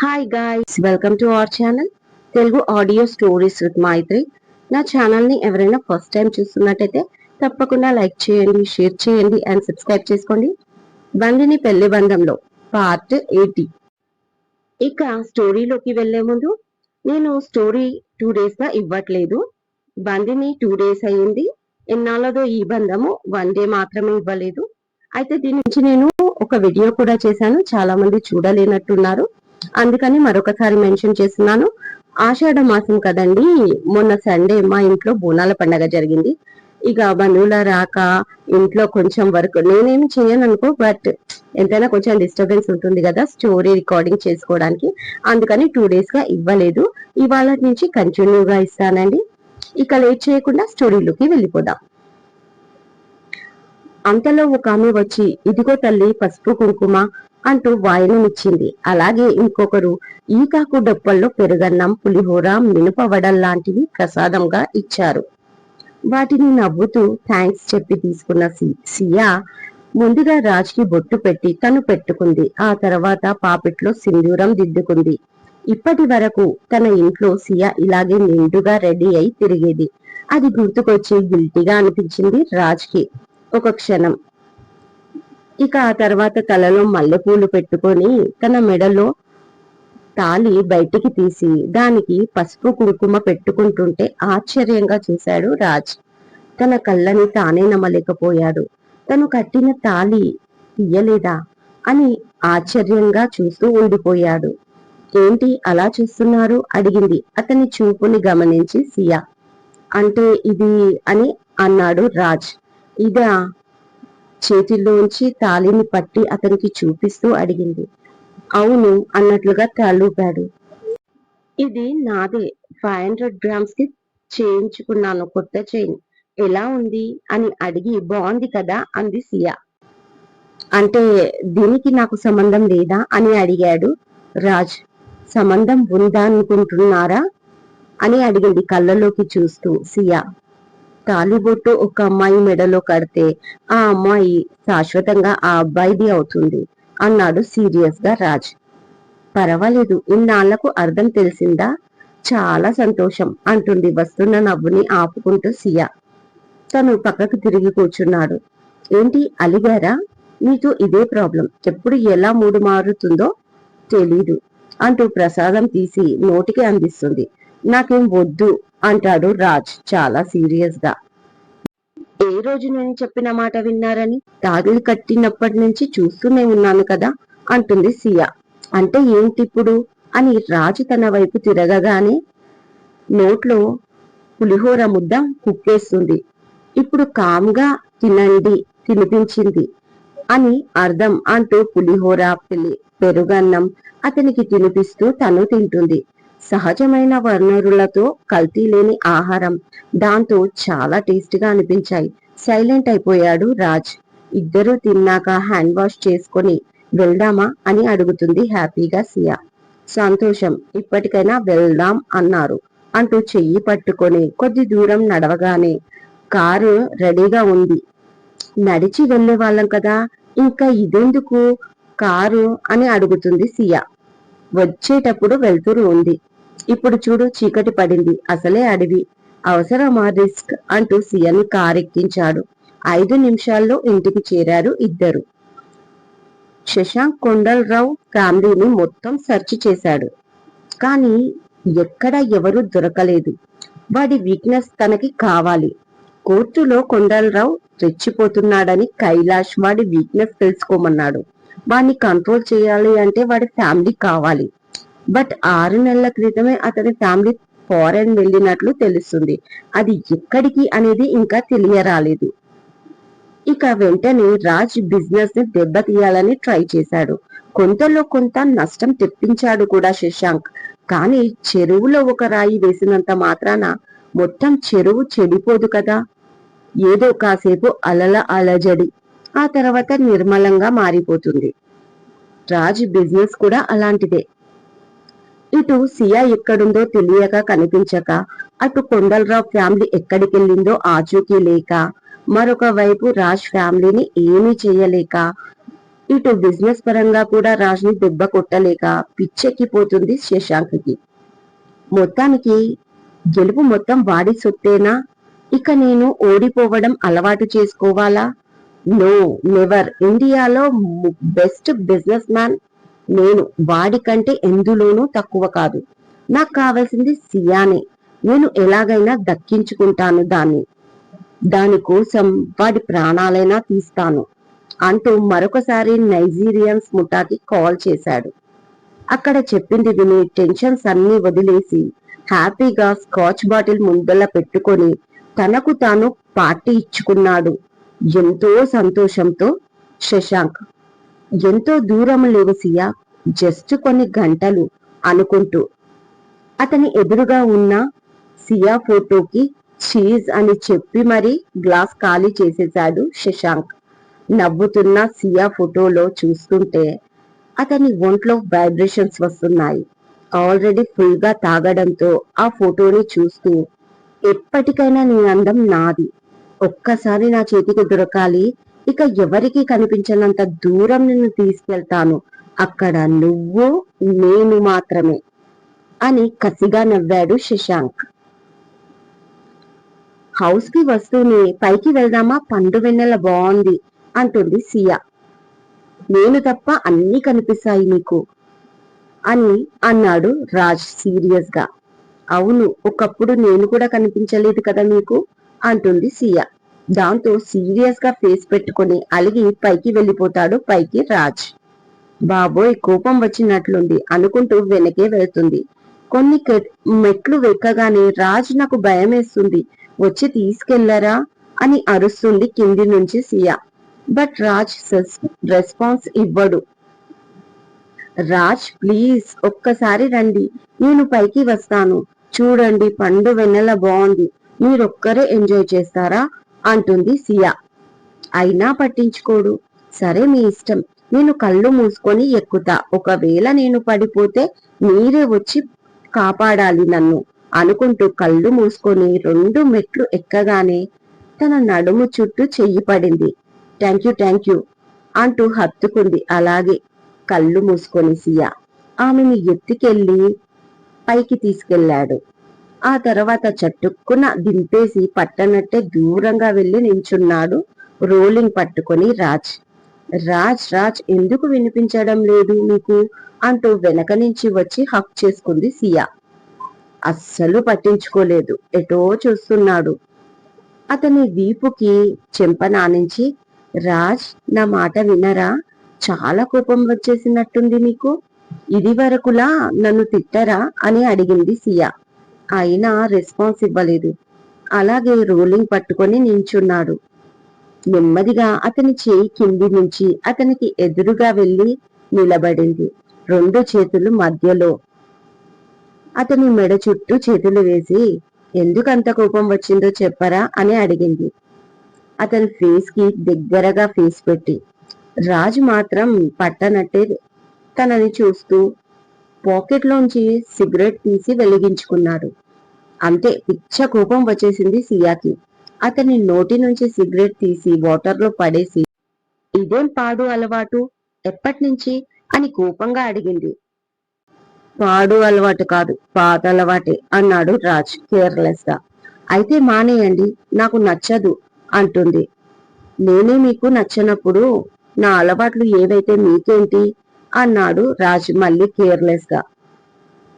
Hi guys welcome to our channel Telugu audio stories with Maitri నా ఛానల్ని ఎవరైనా first time చూస్తున్నట్టయితే తప్పకుండా లైక్ చేయండి షేర్ చేయండి అండ్ సబ్స్క్రైబ్ చేసుకోండి. బండిని పెళ్ళి బంధంలో పార్ట్ ఎయిటీ ఇక స్టోరీలోకి వెళ్ళే ముందు నేను స్టోరీ టూ డేస్గా ఇవ్వట్లేదు. బండిని టూ డేస్ అయ్యింది ఎన్నాళ్ళదో ఈ బంధము వన్ డే మాత్రమే ఇవ్వలేదు. అయితే దీని నుంచి నేను ఒక వీడియో కూడా చేశాను. చాలా మంది చూడలేనట్టున్నారు. అందుకని మరొకసారి మెన్షన్ చేస్తున్నాను. ఆషాఢ మాసం కదండి మొన్న సండే మా ఇంట్లో బోనాల పండగ జరిగింది. ఇక బంధువుల రాక ఇంట్లో కొంచెం వర్క్ నేనేమి చేయను అనుకో బట్ ఎంతైనా కొంచెం డిస్టర్బెన్స్ ఉంటుంది కదా స్టోరీ రికార్డింగ్ చేసుకోవడానికి. అందుకని టూ డేస్గా ఇవ్వలేదు. ఇవాళ నుంచి కంటిన్యూగా ఇస్తానండి. ఇక లేట్ చేయకుండా స్టోరీలోకి వెళ్ళిపోదాం. అంతలో ఒక ఆమె వచ్చి ఇదిగో తల్లి పసుపు కుంకుమ అంటూ వాయనమిచ్చింది అలాగే ఇంకొకరు ఈకాకు డొప్పల్లో పెరుగన్నం పులిహోర మినపవడల్ లాంటివి ప్రసాదంగా ఇచ్చారు. వాటిని నవ్వుతూ థ్యాంక్స్ చెప్పి తీసుకున్న సియా ముందుగా రాజ్కి బొట్టు పెట్టి తను పెట్టుకుంది. ఆ తర్వాత పాపిట్లో సింధూరం దిద్దుకుంది. ఇప్పటి వరకు తన ఇంట్లో సియా ఇలాగే నిండుగా రెడీ అయి తిరిగేది. అది గుర్తుకొచ్చి గిల్టీగా అనిపించింది రాజ్కి. ఒక క్షణం ఇక ఆ తర్వాత తలలో మల్లెపూలు పెట్టుకొని తన మెడలో తాలి బయటికి తీసి దానికి పసుపు కుంకుమ పెట్టుకుంటుంటే ఆశ్చర్యంగా చూశాడు రాజ్. తన కళ్ళని తానే నమ్మలేకపోయాడు. తను కట్టిన తాలి తీయలేదా అని ఆశ్చర్యంగా చూస్తూ ఉండిపోయాడు. ఏంటి అలా చూస్తున్నారు? అడిగింది అతని చూపుని గమనించి సియా. అంటే ఇది అని అన్నాడు రాజ్. ఇదా చేతిలోంచి తాళిని పట్టి అతనికి చూపిస్తూ అడిగింది. అవును అన్నట్లుగా తలూపాడు. ఇది నాదే. ఫైవ్ హండ్రెడ్ గ్రామ్స్కి చేయించుకున్నాను కొత్త చైన్. ఎలా ఉంది? అని అడిగి బాగుంది కదా అంది సియా. అంటే దీనికి నాకు సంబంధం లేదా? అని అడిగాడు రాజ్. సంబంధం ఉందా అనుకుంటున్నారా? అని అడిగింది కళ్ళలోకి చూస్తూ సియా. తాలిబొట్టు ఒక అమ్మాయి మెడలో కడితే ఆ అమ్మాయి శాశ్వతంగా ఆ అబ్బాయిది అవుతుంది అన్నాడు సీరియస్గా రాజ్. పర్వాలేదు ఇన్నాళ్ళకు అర్థం తెలిసిందా? చాలా సంతోషం అంటుంది వస్తున్న నవ్వుని ఆపుకుంటూ సియా. తను పక్కకు తిరిగి కూర్చున్నాడు. ఏంటి అలిగారా? నీతో ఇదే ప్రాబ్లం. ఎప్పుడు ఎలా మూడు మారుతుందో తెలీదు అంటూ ప్రసాదం తీసి నోటికి అందిస్తుంది. నాకేం వద్దు అంటాడు రాజ్ చాలా సీరియస్గా ఏ రోజు నేను చెప్పిన మాట విన్నారని తాగిలి కట్టినప్పటి నుంచి చూస్తూనే ఉన్నాను కదా అంటుంది సియా. అంటే ఏంటిప్పుడు? అని రాజు తన వైపు తిరగగానే నోట్లో పులిహోర ముద్ద కుక్కేస్తుంది. ఇప్పుడు కామ్గా తినండి తినిపించింది అని అర్థం అంటూ పులిహోర పెరుగన్నం అతనికి తినిపిస్తూ తను తింటుంది. సహజమైన వనరులతో కల్తీ లేని ఆహారం. దాంతో చాలా టేస్టీగా అనిపించాయి. సైలెంట్ అయిపోయాడు రాజ్. ఇద్దరూ తిన్నాక హ్యాండ్ వాష్ చేసుకొని వెళ్దామా అని అడుగుతుంది హ్యాపీగా సియా. సంతోషం ఇప్పటికైనా వెళ్దాం అన్నారు అంటూ చెయ్యి పట్టుకొని కొద్ది దూరం నడవగానే కారు రెడీగా ఉంది. నడిచి వెళ్ళే వాళ్ళం కదా ఇంకా ఇదెందుకు? కారు అని అడుగుతుంది సియా. వచ్చేటప్పుడు వెళ్తురు ఉంది. ఇప్పుడు చూడు చీకటి పడింది. అసలే అడవి. అవసరమా రిస్క్ అంటూ సియాని కారెక్కించాడు. ఐదు నిమిషాల్లో ఇంటికి చేరారు ఇద్దరు. శశాంక్ కొండలరావు ఫ్యామిలీని మొత్తం సెర్చ్ చేశాడు. కానీ ఎక్కడ ఎవరు దొరకలేదు. వాడి వీక్నెస్ తనకి కావాలి. కోర్టులో కొండలరావు రెచ్చిపోతున్నాడని కైలాష్ వాడి వీక్నెస్ తెలుసుకోమన్నాడు. వాడిని కంట్రోల్ చేయాలి అంటే వాడి ఫ్యామిలీ కావాలి. బట్ ఆరు నెలల క్రితమే అతని ఫ్యామిలీ ఫారెన్ వెళ్ళినట్లు తెలుస్తుంది. అది ఎక్కడికి అనేది ఇంకా తెలియరాలేదు. ఇక వెంటనే రాజ్ బిజినెస్ని దెబ్బతీయాలని ట్రై చేశాడు. కొంతలో కొంత నష్టం తెప్పించాడు కూడా శశాంక్. కానీ చెరువులో ఒక రాయి వేసినంత మాత్రాన మొత్తం చెరువు చెడిపోదు కదా. ఏదో కాసేపు అలల అలజడి. ఆ తర్వాత నిర్మలంగా మారిపోతుంది. రాజ్ బిజినెస్ కూడా అలాంటిదే. ఇటు సియా ఎక్కడుందో తెలియక కనిపించక అటు కొండలరావు ఫ్యామిలీ ఎక్కడికెళ్ళిందో ఆచూకీ లేక మరొక వైపు రాజ్ ఫ్యామిలీని ఏమీ చేయలేక ఇటు బిజినెస్ పరంగా కూడా రాజ్ని దెబ్బ కొట్టలేక పిచ్చెక్కిపోతుంది శశాంక్కి. మొత్తానికి గెలుపు మొత్తం వాడి సొత్తేనా? ఇక నేను ఓడిపోవడం అలవాటు చేసుకోవాలా? No never. ఇండియాలో బెస్ట్ బిజినెస్ మ్యాన్ నేను వాడికంటే ఎందులోనూ తక్కువ కాదు. నాకు కావాల్సింది సియానే. నేను ఎలాగైనా దక్కించుకుంటాను దాన్ని. దానికోసం వాడి ప్రాణాలైనా తీస్తాను అంటూ మరొకసారి నైజీరియన్స్ ముఠాకి కాల్ చేశాడు. అక్కడ చెప్పింది విని టెన్షన్స్ అన్ని వదిలేసి హ్యాపీగా స్కాచ్ బాటిల్ ముందల పెట్టుకొని తనకు తాను పార్టీ ఇచ్చుకున్నాడు. ఎంతో సంతోషంతో శశాంక్ ఎంతో దూరం లేవు సియా జస్ట్ కొన్ని గంటలు అనుకుంటూ. అతని ఎదురుగా ఉన్న సియా ఫోటోకి చీజ్ అని చెప్పి మరి గ్లాస్ ఖాళీ చేసేశాడు శశాంక్. నవ్వుతున్న సియా ఫోటోలో చూస్తుంటే అతని ఒంట్లో వైబ్రేషన్స్ వస్తున్నాయి. ఆల్రెడీ ఫుల్గా తాగడంతో ఆ ఫోటోని చూస్తూ ఎప్పటికైనా నీ అందం నాది. ఒక్కసారి నా చేతికి దొరకాలి ఇక ఎవరికి కనిపించనంత దూరం నిన్ను తీసుకెళ్తాను. అక్కడ నువ్వు నేను మాత్రమే అని కసిగా నవ్వాడు శశాంక్. హౌస్కి వస్తూనే పైకి వెళ్దామా? పండు వెన్నెల బాగుంది అంటుంది సియా. నేను తప్ప అన్ని కనిపిస్తాయి నీకు అని అన్నాడు రాజ్ సీరియస్గా అవును ఒకప్పుడు నేను కూడా కనిపించలేదు కదా మీకు అంటుంది సియా. దాంతో సీరియస్గా ఫేస్ పెట్టుకుని అలిగి పైకి వెళ్ళిపోతాడు పైకి రాజ్. బాబోయ్ కోపం వచ్చినట్లుంది అనుకుంటూ వెనకే వెళ్తుంది. కొన్ని కె- మెట్లు వెక్కగానే రాజ్ నాకు భయం వేస్తుంది వచ్చి తీసుకెళ్ళరా? అని అరుస్తుంది కింది నుంచి సియా. బట్ రాజ్ సస్- రెస్పాన్స్ ఇవ్వడు. రాజ్ ప్లీజ్ ఒక్కసారి రండి. నేను పైకి వస్తాను. చూడండి పండు వెన్నెల బాగుంది. మీరొక్కరే ఎంజాయ్ చేస్తారా? అంటుంది సియా. అయినా పట్టించుకోడు. సరే మీ ఇష్టం. నేను కళ్ళు మూసుకొని ఎక్కుతా. ఒకవేళ నేను పడిపోతే మీరే వచ్చి కాపాడాలి నన్ను అనుకుంటూ కళ్ళు మూసుకొని రెండు మెట్లు ఎక్కగానే తన నడుము చుట్టూ చెయ్యి పడింది. థ్యాంక్ యూ థ్యాంక్ యూ అంటూ హత్తుకుంది. అలాగే కళ్ళు మూసుకొని సియా ఆమెను ఎత్తికెళ్ళి పైకి తీసుకెళ్ళాడు ఆ తర్వాత చట్టుక్కున దింపేసి పట్టనట్టే దూరంగా వెళ్ళి నించున్నాడు రోలింగ్ పట్టుకొని రాజ్. రాజ్ రాజ్ ఎందుకు వినిపించడం లేదు మీకు అంటూ వెనక నుంచి వచ్చి హక్ చేసుకుంది సియా. అస్సలు పట్టించుకోలేదు ఎటో చూస్తున్నాడు. అతని వీపుకి చెంపనానించి రాజ్ నా మాట వినరా? చాలా కోపం వచ్చేసినట్టుంది నీకు? ఇది వరకులా నన్ను తిట్టరా? అని అడిగింది సియా. అయినా రెస్పాన్స్ ఇవ్వలేదు. అలాగే రోలింగ్ పట్టుకొని నించున్నాడు. నెమ్మదిగా అతని చేయి కింది నుంచి అతనికి ఎదురుగా వెళ్ళి నిలబడింది. రెండు చేతులు మధ్యలో. అతని మెడ చుట్టూ చేతులు వేసి ఎందుకు అంత కోపం వచ్చిందో చెప్పరా? అని అడిగింది. అతని ఫేస్కి దగ్గరగా ఫేస్ పెట్టి రాజు మాత్రం పట్టనట్టే తనని చూస్తూ పాకెట్లోంచి సిగరెట్ తీసి వెలిగించుకున్నాడు. అంతే పిచ్చ కోపం వచ్చేసింది సియాకి. అతని నోటి నుంచి సిగరెట్ తీసి వాటర్లో పడేసి ఇదేం పాడు అలవాటు? ఎప్పటి నుంచి అని కోపంగా అడిగింది. పాడు అలవాటు కాదు పాత అలవాటే అన్నాడు రాజ్ కేర్లెస్గా అయితే మానేయండి నాకు నచ్చదు అంటుంది. నేనే మీకు నచ్చనప్పుడు నా అలవాట్లు ఏవైతే మీకేంటి? అన్నాడు రాజు మళ్ళీ కేర్లెస్గా.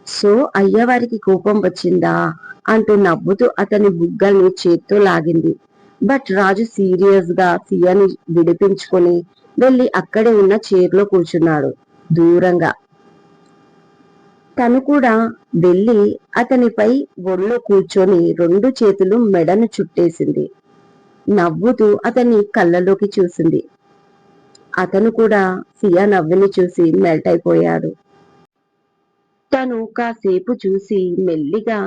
సో అయ్యవారికి కోపం వచ్చిందా? అంటూ నవ్వుతూ అతని బుగ్గల్ని చేత్తో లాగింది. బట్ రాజు సీరియస్గా సియాని విడిపించుకొని వెళ్ళి అక్కడే ఉన్న చైర్లో కూర్చున్నాడు దూరంగా. తను కూడా వెళ్ళి అతనిపై ఒళ్ళో కూర్చొని రెండు చేతులు మెడను చుట్టేసింది. నవ్వుతూ అతని కళ్ళలోకి చూసింది. అతను కూడా సియా నవ్వుని చూసి మెల్ట్ అయిపోయాడు. తను కాసేపు చూసి మెల్లిగా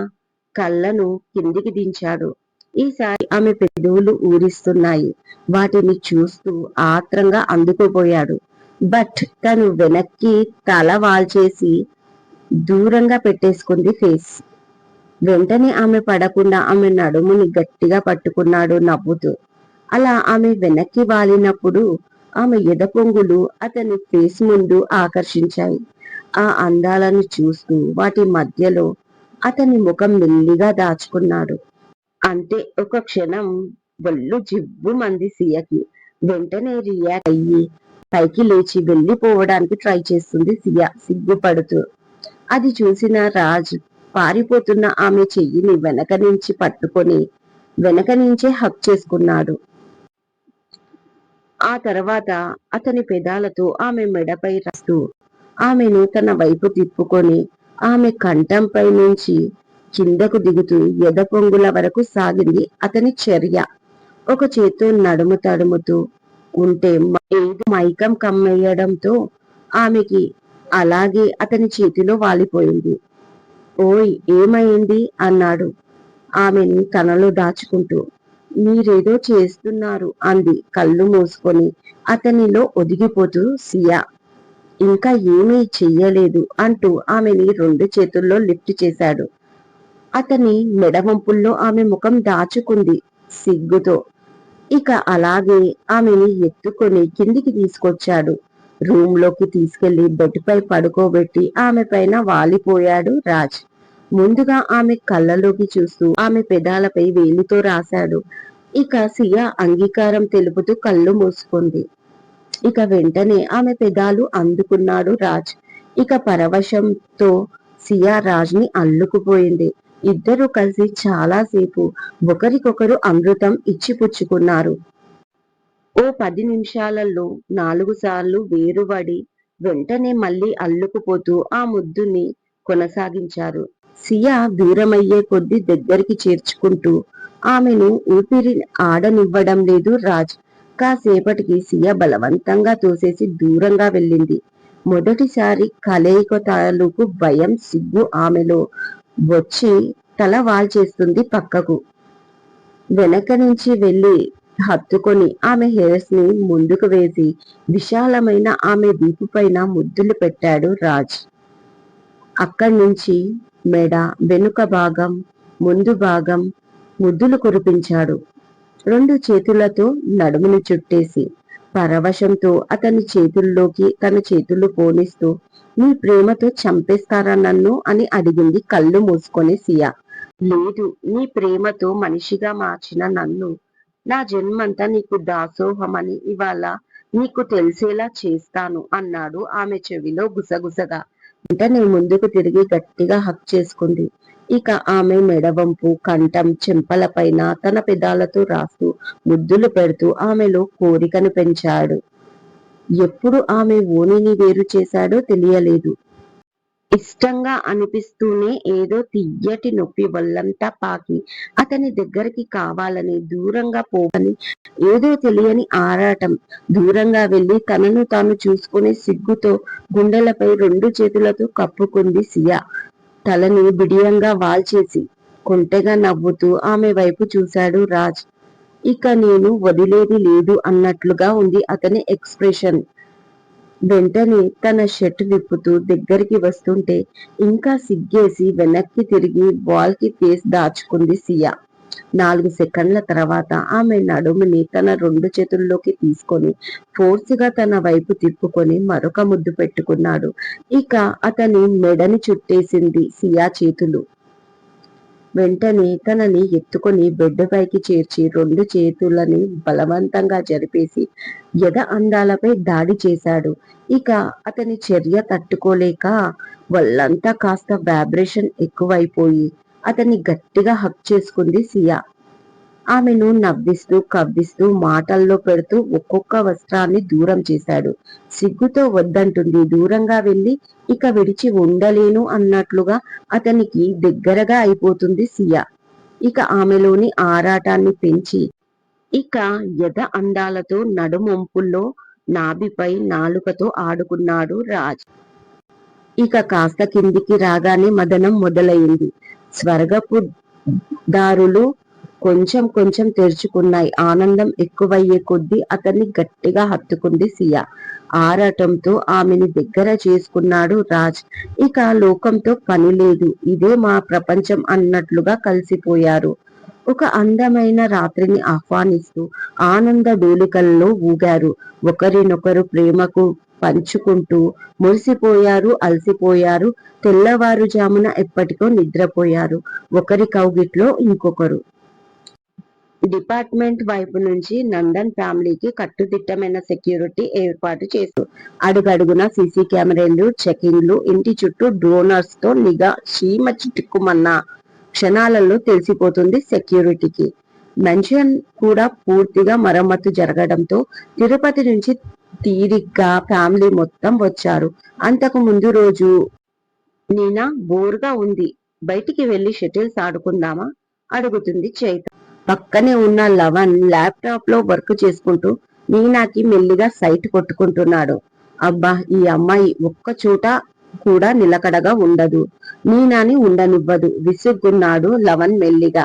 కళ్ళను కిందికి దించాడు. ఈసారి ఆమె పెదవులు ఊరిస్తున్నాయి. వాటిని చూస్తూ ఆత్రంగా అందుకుపోయాడు. బట్ తను వెనక్కి తల వాల్చేసి దూరంగా పెట్టేసుకుంది ఫేస్. వెంటనే ఆమె పడకుండా ఆమె నడుముని గట్టిగా పట్టుకున్నాడు నవ్వుతూ. అలా ఆమె వెనక్కి వాలినప్పుడు ఆమె ఎదపొంగులు అతని ఫేస్ ముందు ఆకర్షించాయి. ఆ అందాలను చూస్తూ వాటి మధ్యలో అతని ముఖం మెల్లిగా దాచుకున్నాడు. అంతే ఒక క్షణం బొల్లు జివ్వు మంది సియకి వెంటనే రియాక్ట్ అయ్యి పైకి లేచి వెళ్ళిపోవడానికి ట్రై చేస్తుంది సియా సిగ్గుపడుతూ. అది చూసిన రాజ్ పారిపోతున్న ఆమె చెయ్యిని వెనక నుంచి పట్టుకొని వెనక నుంచే హక్ చేసుకున్నాడు. ఆ తర్వాత అతని పెదాలతో ఆమె మెడపై రాస్తూ ఆమెను తన వైపు తిప్పుకొని ఆమె కంఠంపై నుంచి కిందకు దిగుతూ ఎద పొంగుల వరకు సాగింది అతని చర్య. ఒక చేత్తో నడుము తడుముతూ ఉంటే ఏదో మైకం కమ్మేయడంతో ఆమెకి అలాగే అతని చేతిలో వాలిపోయింది. ఓయ్ ఏమైంది? అన్నాడు. ఆమెని తనలో దాచుకుంటూ మీరేదో చేస్తున్నారు అంది కళ్ళు మూసుకొని. అతనిలో ఒదిగిపోతూ సియా ఇంకా ఏమీ చెయ్యలేదు అంటూ ఆమెని రెండు చేతుల్లో లిఫ్ట్ చేశాడు. అతని మెడవంపుల్లో ఆమె ముఖం దాచుకుంది సిగ్గుతో. ఇక అలాగే ఆమెని ఎత్తుకొని కిందికి తీసుకొచ్చాడు. రూమ్లోకి తీసుకెళ్ళి బెడ్ పై పడుకోబెట్టి ఆమె పైన వాలిపోయాడు రాజ్. ముందుగా ఆమె కళ్ళలోకి చూస్తూ ఆమె పెదాలపై వేలితో రాశాడు. ఇక సియా అంగీకారం తెలుపుతూ కళ్ళు మూసుకుంది. ఇక వెంటనే ఆమె పెదాలు అందుకున్నాడు రాజ్. ఇక పరవశంతో సియా రాజ్ని అల్లుకుపోయింది. ఇద్దరు కలిసి చాలాసేపు ఒకరికొకరు అమృతం ఇచ్చిపుచ్చుకున్నారు. ఓ పది నిమిషాలలో నాలుగు సార్లు వేరుబడి వెంటనే మళ్ళీ అల్లుకుపోతూ ఆ ముద్దుని కొనసాగించారు. సియా దూరమయ్యే కొద్ది దగ్గరికి చేర్చుకుంటూ ఆమెను ఊపిరి ఆడనివ్వడం లేదు రాజ్. కాసేపటికి సియ బలవంతంగా తోసేసి దూరంగా వెళ్ళింది. మొదటిసారి కలయిక తాలూకు భయం సిగ్గు ఆమెలో వచ్చి తల వాల్చేస్తుంది పక్కకు. వెనక నుంచి వెళ్ళి హత్తుకొని ఆమె హెయిర్స్ని ముందుకు వేసి విశాలమైన ఆమె వీపు పైన ముద్దులు పెట్టాడు రాజ్. అక్కడి నుంచి మెడ వెనుక భాగం ముందు భాగం ముద్దులు కురిపించాడు. రెండు చేతులతో నడుమును చుట్టేసి పరవశంతో అతని చేతుల్లోకి తన చేతులు పోనిస్తూ నీ ప్రేమతో చంపేస్తారా నన్ను? అని అడిగింది కళ్ళు మూసుకొని సియా. లేదు నీ ప్రేమతో మనిషిగా మార్చిన నన్ను. నా జన్మంతా నీకు దాసోహమని ఇవాళ నీకు తెలిసేలా చేస్తాను అన్నాడు ఆమె చెవిలో గుసగుసగా. వెంటనే ముందుకు తిరిగి గట్టిగా హక్ చేసుకుంది. ఇక ఆమె మెడవంపు కంఠం చెంపలపైన తన పెదాలతో రాస్తూ ముద్దులు పెడుతూ ఆమెలో కోరికను పెంచాడు. ఎప్పుడు ఆమె ఓనిని వేరు చేశాడో తెలియలేదు. ఇష్టంగా అనిపిస్తూనే ఏదో తియ్యటి నొప్పి వల్లంతా పాకి అతని దగ్గరికి కావాలని దూరంగా పోవని ఏదో తెలియని ఆరాటం. దూరంగా వెళ్ళి తనను తాను చూసుకుని సిగ్గుతో గుండెలపై రెండు చేతులతో కప్పుకుంది సియా. తలని బిడియంగా వాల్చేసి కొంటెగా నవ్వుతూ ఆమె వైపు చూశాడు రాజ్. ఇక నేను వదిలేది లేదు అన్నట్లుగా ఉంది అతని ఎక్స్ప్రెషన్. వెంటనే తన షర్ట్ విప్పుతూ దగ్గరికి వస్తుంటే ఇంకా సిగ్గేసి వెనక్కి తిరిగి వాల్కి ఫేస్ దాచుకుంది సియా. నాలుగు సెకండ్ల తర్వాత ఆమె నడుముని తన రెండు చేతుల్లోకి తీసుకొని ఫోర్స్గా తన వైపు తిప్పుకొని మరొక ముద్దు పెట్టుకున్నాడు. ఇక అతని మెడని చుట్టేసింది సియా చేతులు. వెంటనే తనని ఎత్తుకొని బెడ్ పైకి చేర్చి రెండు చేతులని బలవంతంగా జరిపేసి ఎద అందాలపై దాడి చేశాడు. ఇక అతని చర్య తట్టుకోలేక వాళ్ళంతా కాస్త వైబ్రేషన్ ఎక్కువైపోయి అతన్ని గట్టిగా హక్ చేసుకుంది సియా. ఆమెను నవ్విస్తూ కవ్విస్తూ మాటల్లో పెడుతూ ఒక్కొక్క వస్త్రాన్ని దూరం చేశాడు. సిగ్గుతో వద్దంటుంది దూరంగా వెళ్ళి ఇక విడిచి ఉండలేను అన్నట్లుగా అతనికి దగ్గరగా అయిపోతుంది సియా. ఇక ఆమెలోని ఆరాటాన్ని పెంచి ఇక యథ అందాలతో నడుమొంపుల్లో నాభిపై నాలుకతో ఆడుకున్నాడు రాజ్. ఇక కాస్త కిందికి రాగానే మదనం మొదలైంది. స్వర్గపు దారులు కొంచెం కొంచెం తెరుచుకున్నాయి. ఆనందం ఎక్కువయ్యే కొద్దీ అతన్ని గట్టిగా హత్తుకుంది సియా. ఆరాటంతో ఆమెని దగ్గర చేసుకున్నాడు రాజ్. ఇక లోకంతో పని లేదు. ఇదే మా ప్రపంచం అన్నట్లుగా కలిసిపోయారు. ఒక అందమైన రాత్రిని ఆహ్వానిస్తూ ఆనంద డోలికల్లో ఊగారు. ఒకరినొకరు ప్రేమకు పంచుకుంటూ మురిసిపోయారు అలసిపోయారు. తెల్లవారుజామున ఎప్పటికో నిద్రపోయారు. ఒకరి కౌగిట్లో ఇంకొకరు. డిపార్ట్మెంట్ వైపు నుంచి నందన్ ఫ్యామిలీకి కట్టుదిట్టమైన సెక్యూరిటీ ఏర్పాటు చేశారు అడుగడుగున సీసీ కెమెరాలు చెకింగ్లు ఇంటి చుట్టూ డ్రోనర్స్తో నిఘా చీమ చిట్టుకుమన్న క్షణాలలో తెలిసిపోతుంది సెక్యూరిటీకి. మెన్షన్ కూడా పూర్తిగా మరమ్మతు జరగడంతో తిరుపతి నుంచి తీరిగ్గా ఫ్యామిలీ మొత్తం వచ్చారు. అంతకు ముందు రోజు నీనా బోర్గా ఉంది. బయటికి వెళ్ళి షటిల్స్ ఆడుకుందామా? అడుగుతుంది చైత పక్కనే ఉన్న లవన్ ల్యాప్టాప్లో వర్క్ చేసుకుంటూ మీనాకి మెల్లిగా సైట్ కొట్టుకుంటున్నాడు. అబ్బా ఈ అమ్మాయి ఒక్క చోట కూడా నిలకడగా ఉండదు. మీనాని ఉండనివ్వదు. విసుగ్గున్నాడు లవన్ మెల్లిగా.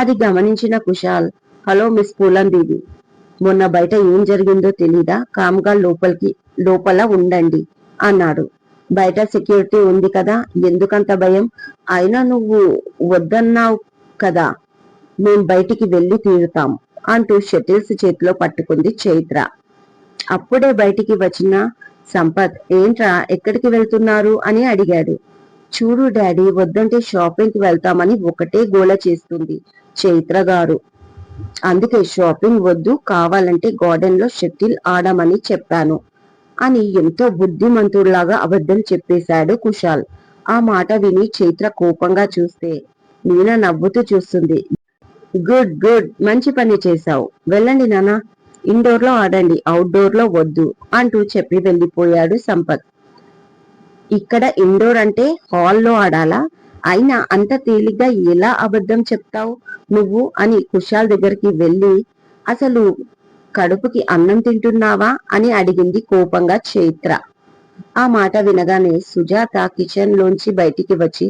అది గమనించిన కుశాల్ హలో మిస్ పూలన్ దీది మొన్న బయట ఏం జరిగిందో తెలీదా? కామ్గా లోపలికి లోపల ఉండండి అన్నాడు. బయట సెక్యూరిటీ ఉంది కదా ఎందుకంత భయం? అయినా నువ్వు వద్దన్నావు కదా మేం బయటికి వెళ్ళి తీరుతాం అంటూ షటిల్స్ చేతిలో పట్టుకుంది చైత్ర. అప్పుడే బయటికి వచ్చిన సంపత్ ఏంట్రా ఎక్కడికి వెళ్తున్నారు? అని అడిగాడు. చూడు డాడీ వద్దంటే షాపింగ్కి వెళ్తామని ఒకటే గోల చేస్తుంది చైత్ర గారు. అందుకే షాపింగ్ వద్దు కావాలంటే గార్డెన్లో షటిల్ ఆడమని చెప్పాను అని ఎంతో బుద్ధిమంతుడిలాగా అబద్ధం చెప్పేశాడు కుశాల్. ఆ మాట విని చైత్ర కోపంగా చూస్తే మీనా నవ్వుతూ చూస్తుంది. Good good. మంచి పని చేశావు. వెళ్ళండి నానా ఇండోర్లో ఆడండి. అవుట్డోర్లో వద్దు అంటూ చెప్పి వెళ్ళిపోయాడు సంపత్. ఇక్కడ ఇండోర్ అంటే హాల్లో ఆడాలా? అయినా అంత తేలిగ్గా ఎలా అబద్ధం చెప్తావు నువ్వు అని కుషాల్ దగ్గరికి వెళ్ళి అసలు కడుపుకి అన్నం తింటున్నావా? అని అడిగింది కోపంగా చైత్ర. ఆ మాట వినగానే సుజాత కిచెన్ లోంచి బయటికి వచ్చి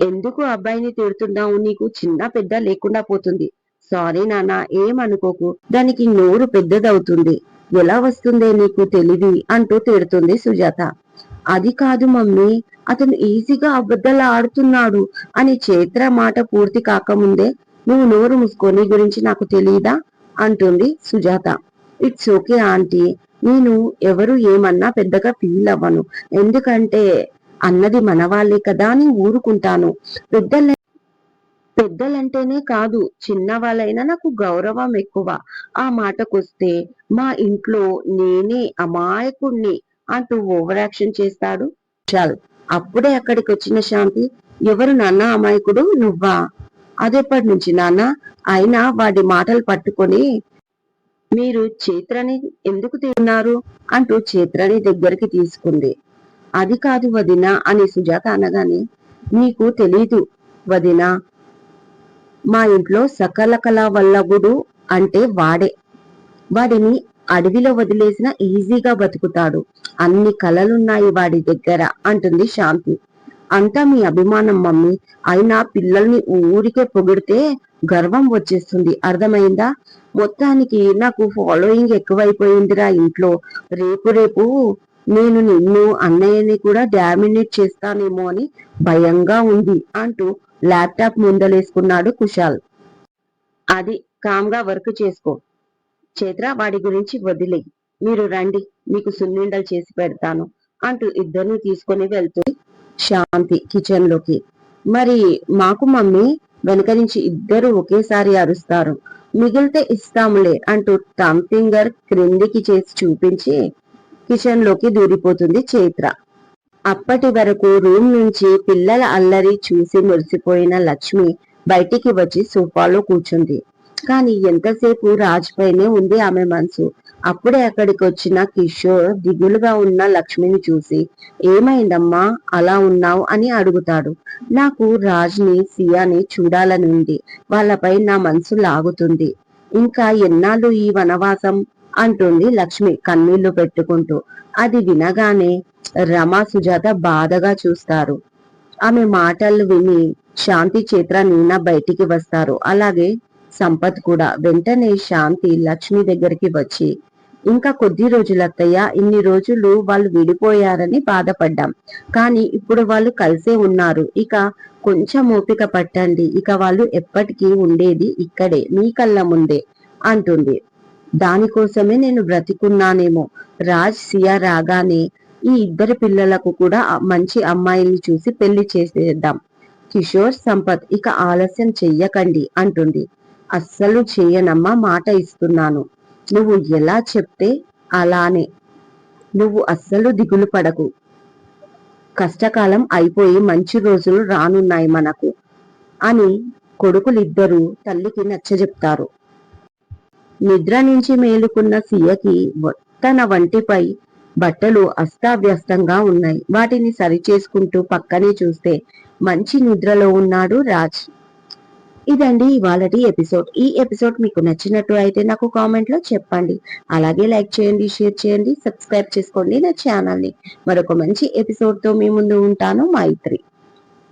ఎందుకు అబ్బాయిని తిడుతున్నావు? నీకు చిన్న పెద్ద లేకుండా పోతుంది. సారీ నాన్న ఏమనుకోకు దానికి నోరు పెద్దదవుతుంది. ఎలా వస్తుందే నీకు తెలివి అంటూ తిడుతుంది సుజాత. అది కాదు మమ్మీ అతను ఈజీగా అబద్ధాలు ఆడుతున్నాడు అని చైత్ర మాట పూర్తి కాకముందే నువ్వు నోరు మూసుకొని గురించి నాకు తెలియదా అంటుంది సుజాత. ఇట్స్ ఓకే ఆంటీ నేను ఎవరు ఏమన్నా పెద్దగా ఫీల్ అవ్వను. ఎందుకంటే అన్నది మనవాళ్ళే కదా అని ఊరుకుంటాను. పెద్దల పెద్దలంటేనే కాదు చిన్నవాళ్ళైనా నాకు గౌరవం ఎక్కువ. ఆ మాటకొస్తే మా ఇంట్లో నేనే అమాయకుణ్ణి అంటూ ఓవర్ యాక్షన్ చేస్తాడు. చాల్. అప్పుడే అక్కడికి వచ్చిన శాంతి ఎవరు నాన్న అమాయకుడు? నువ్వా? అదెప్పటి నుంచి నాన్న అయినా వాడి మాటలు పట్టుకొని మీరు చేత్రని ఎందుకు తిన్నారు అంటూ చేత్రని దగ్గరికి తీసుకుంది. అది కాదు వదిన అని సుజాత అనగానే నీకు తెలీదు వదిన మా ఇంట్లో సకల కళా వల్లభుడు అంటే వాడే. వాడిని అడవిలో వదిలేసిన ఈజీగా బతుకుతాడు. అన్ని కళలున్నాయి వాడి దగ్గర అంటుంది శాంతి. అంతా మీ అభిమానం మమ్మీ. అయినా పిల్లల్ని ఊరికే పొగిడితే గర్వం వచ్చేస్తుంది. అర్థమైందా? మొత్తానికి నాకు ఫాలోయింగ్ ఎక్కువైపోయిందిరా ఇంట్లో. రేపు రేపు నేను నిన్ను అన్నయ్యని కూడా డామినేట్ చేస్తానేమో అని భయంగా ఉంది అంటూ ల్యాప్టాప్ ముందలేసుకున్నాడు కుశాల్. అది కామ్గా వర్క్ చేసుకో. చేత్ర వాడి గురించి వదిలే. మీరు రండి మీకు సున్నిండలు చేసి పెడతాను అంటూ ఇద్దరిని తీసుకొని వెళ్తూ శాంతి కిచెన్లోకి మరి మాకు మమ్మీ వెనక నుంచి ఇద్దరు ఒకేసారి అరుస్తారు. మిగిలితే ఇస్తాములే అంటూ థమ్ ఫింగర్ క్రిందికి చేసి చూపించి కిచెన్లోకి దూరిపోతుంది చైత్ర. అప్పటి వరకు రూమ్ నుంచి పిల్లల అల్లరి చూసి మురిసిపోయిన లక్ష్మి బయటికి వచ్చి సోఫాలో కూర్చుంది. కానీ ఎంతసేపు రాజ్ పైనే ఉంది ఆమె మనసు. అప్పుడే అక్కడికి వచ్చిన కిషోర్ దిగులుగా ఉన్న లక్ష్మిని చూసి ఏమైందమ్మా? అలా ఉన్నావు? అని అడుగుతాడు. నాకు రాజ్ని సియాని చూడాలని ఉంది. వాళ్ళపై నా మనసు లాగుతుంది. ఇంకా ఎన్నాళ్ళు ఈ వనవాసం? అంటుంది లక్ష్మి కన్నీళ్ళు పెట్టుకుంటూ. అది వినగానే రమా సుజాత బాధగా చూస్తారు. ఆమె మాటలు విని శాంతి చేత్ర నీనా బయటికి వస్తారు. అలాగే సంపత్ కూడా. వెంటనే శాంతి లక్ష్మి దగ్గరికి వచ్చి ఇంకా కొద్ది రోజులు అత్తయ్య ఇన్ని రోజులు వాళ్ళు విడిపోయారని బాధపడ్డాం. కానీ ఇప్పుడు వాళ్ళు కలిసే ఉన్నారు. ఇక కొంచెం ఓపిక పట్టండి. ఇక వాళ్ళు ఎప్పటికీ ఉండేది ఇక్కడే మీ కళ్ళ ముందే అంటుంది. దానికోసమే నేను బ్రతికున్నానేమో. రాజ్ సియా రాగానే ఈ ఇద్దరు పిల్లలకు కూడా మంచి అమ్మాయిని చూసి పెళ్ళి చేసేద్దాం. కిషోర్ సంపత్ ఇక ఆలస్యం చెయ్యకండి అంటుంది. అస్సలు చేయనమ్మా మాట ఇస్తున్నాను. నువ్వు ఎలా చెప్తే అలానే. నువ్వు అస్సలు దిగులు పడకు. కష్టకాలం అయిపోయి మంచి రోజులు రానున్నాయి మనకు అని కొడుకులిద్దరూ తల్లికి నచ్చజెప్తారు. నిద్ర నుంచి మేలుకున్న సియకి తన వంటిపై బట్టలు అస్తావ్యస్తంగా ఉన్నాయి. వాటిని సరిచేసుకుంటూ పక్కనే చూస్తే మంచి నిద్రలో ఉన్నాడు రాజ్. ఇదండి ఇవాళటి ఎపిసోడ్. ఈ ఎపిసోడ్ మీకు నచ్చినట్టు అయితే నాకు కామెంట్లో చెప్పండి. అలాగే లైక్ చేయండి షేర్ చేయండి సబ్స్క్రైబ్ చేసుకోండి నా ఛానల్ని. మరొక మంచి ఎపిసోడ్తో మీ ముందు ఉంటాను. మైత్రి.